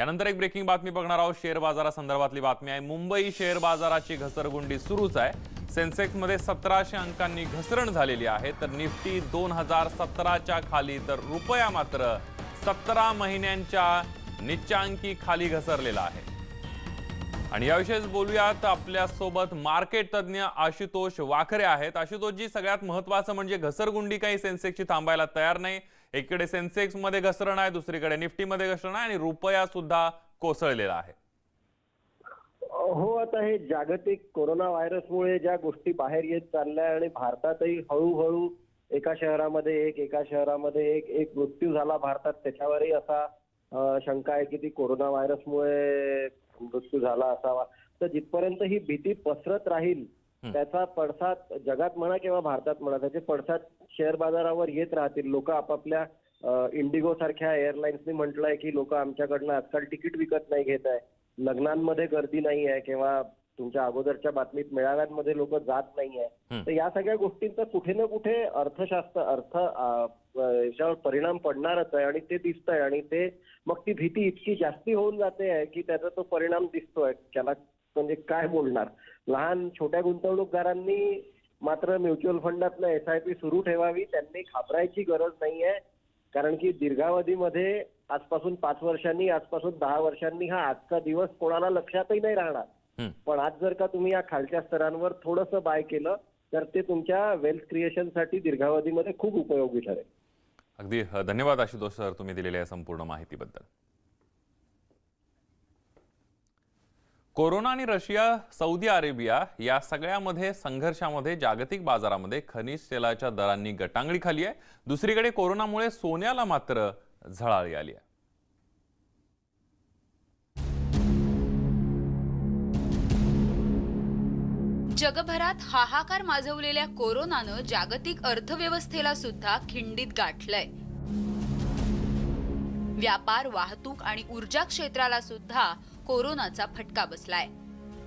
यानंतर एक ब्रेकिंग बातमी बघणार आहोत. शेअर बाजारासंदर्भातली बातमी आहे. मुंबई शेअर बाजाराची घसरगुंडी सुरूच आहे. सेन्सेक्समध्ये सतराशे अंकांनी घसरण झालेली आहे. तर निफ्टी दोन हजार सतराच्या खाली तर रुपया मात्र सतरा महिन्यांच्या निच्चांकी खाली घसरलेला आहे. आणि याविषयीच बोलूयात आपल्यासोबत मार्केट तज्ज्ञ आशुतोष वाखरे आहेत. आशुतोषजी सगळ्यात महत्वाचं म्हणजे घसरगुंडी काही सेन्सेक्सची थांबायला तयार नाही. एकीकडे सेन्सेक्समध्ये घसरण आहे दुसरीकडे निफ्टीमध्ये घसरण आहे आणि रुपया सुद्धा कोसळलेला आहे. हो आता हे जागतिक कोरोना व्हायरसमुळे ज्या गोष्टी बाहेर येत चालल्या आणि भारतातही हळूहळू एका शहरामध्ये एक एका शहरामध्ये एक एक मृत्यू झाला भारतात त्याच्यावरही असा शंका आहे की ती कोरोना व्हायरसमुळे मृत्यू झाला असावा. तर जिथपर्यंत ही भीती पसरत राहील त्याचा पडसाद जगात म्हणा किंवा भारतात म्हणा त्याचे पडसाद शेअर बाजारावर येत राहतील. लोक आपापल्या इंडिगो सारख्या एअरलाईन्सनी म्हटलंय की लोक आमच्याकडनं आजकाल तिकीट विकत नाही घेत आहे. लग्नांमध्ये गर्दी नाही आहे किंवा तुमच्या अगोदरच्या बातमीत मेळाव्यांमध्ये लोक जात नाही आहे हं. तर या सगळ्या गोष्टींचा कुठे ना कुठे अर्थशास्त्र अर्थ याच्यावर परिणाम पडणारच आहे आणि ते दिसतंय आणि ते मग ती भीती इतकी जास्ती होऊन जाते आहे की त्याचा तो परिणाम दिसतोय त्याला म्हणजे काय बोलणार लहान छोट्या गुंतवणूकदारांनी मात्र म्युच्युअल फंडातनं एस आय पी सुरू ठेवावी त्यांनी घाबरायची गरज नाहीये कारण की दीर्घावधीमध्ये आजपासून पाच वर्षांनी आजपासून दहा वर्षांनी हा आजचा दिवस कोणाला लक्षातही नाही राहणार. पण आज जर का तुम्ही या खालच्या स्तरांवर थोडंसं बाय केलं तर ते तुमच्या वेल्थ क्रिएशनसाठी दीर्घावधीमध्ये खूप उपयोगी ठरेल. अगदी धन्यवाद आशुतोष सर तुम्ही दिलेल्या या संपूर्ण माहितीबद्दल. कोरोना आणि रशिया सौदी अरेबिया या सगळ्यामध्ये संघर्षामध्ये जागतिक बाजारामध्ये खनिज तेलाच्या दरांनी गटांगळी खाली आहे. दुसरीकडे कोरोनामुळे सोन्याला मात्र झळाळी आली आहे. जगभरात हाहाकार माजवलेल्या कोरोनानं जागतिक अर्थव्यवस्थेला सुद्धा खिंडीत गाठलंय. व्यापार वाहतूक आणि ऊर्जा क्षेत्राला सुद्धा कोरोनाचा फटका बसलाय.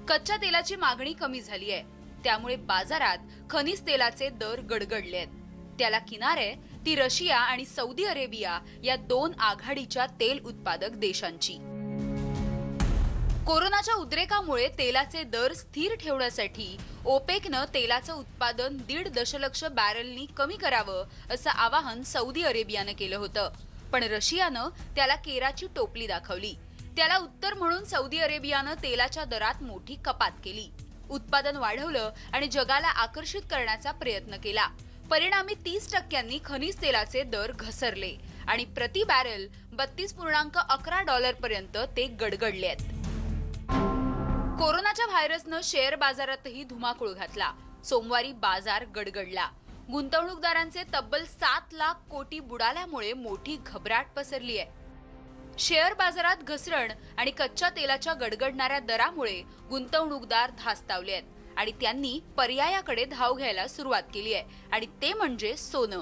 कच्च्या तेलाची मागणी कमी झाली आहे त्यामुळे बाजारात खनिज तेलाचे दर गडगडले आहेत त्याला किनारे ती रशिया आणि सौदी अरेबिया या दोन आघाडीच्या तेल उत्पादक देशांची. कोरोनाच्या उद्रेकामुळे तेलाचे दर स्थिर ठेवण्यासाठी ओपेकनं तेलाचं उत्पादन दीड दशलक्ष बॅरलनी कमी करावं असं आवाहन सौदी अरेबियानं केलं होतं. पण रशियानं त्याला केराची टोपली दाखवली. त्याला उत्तर म्हणून सौदी अरेबियानं तेलाच्या दरात मोठी कपात केली. उत्पादन वाढवलं आणि जगाला आकर्षित करण्याचा प्रयत्न केला. परिणामी तीस टक्क्यांनी खनिज तेलाचे दर घसरले आणि प्रति बॅरल बत्तीस पूर्णांक अकरा डॉलर पर्यंत ते गडगडले आहेत. व्हायरसनं शेअर बाजारातही धुमाकूळ घातला. सोमवारी बाजार गडगडला. गुंतवणूकदारांचे तब्बल सात लाख कोटी बुडाल्यामुळे मोठी घबराट पसरली आहे. शेअर बाजारात घसरण आणि कच्च्या तेलाच्या गडगडणाऱ्या दरामुळे गुंतवणूकदार धास्तावले आहेत आणि त्यांनी पर्यायाकडे धाव घ्यायला सुरुवात केली आहे आणि ते म्हणजे सोनं.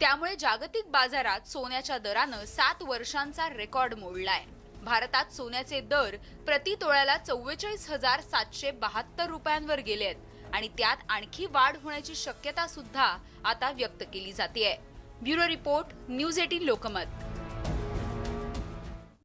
त्यामुळे जागतिक बाजारात सोन्याच्या दरानं सात वर्षांचा रेकॉर्ड मोडलाय भारतात सोन्याचे दर प्रति तोळ्याला चव्वेचाळीस हजार सातशे बहात्तर रुपयांवर गेले आहेत. आणि त्यात आणखी वाढ होण्याची शक्यता सुद्धा आता व्यक्त केली जाते bureau report news eighteen Lokmat.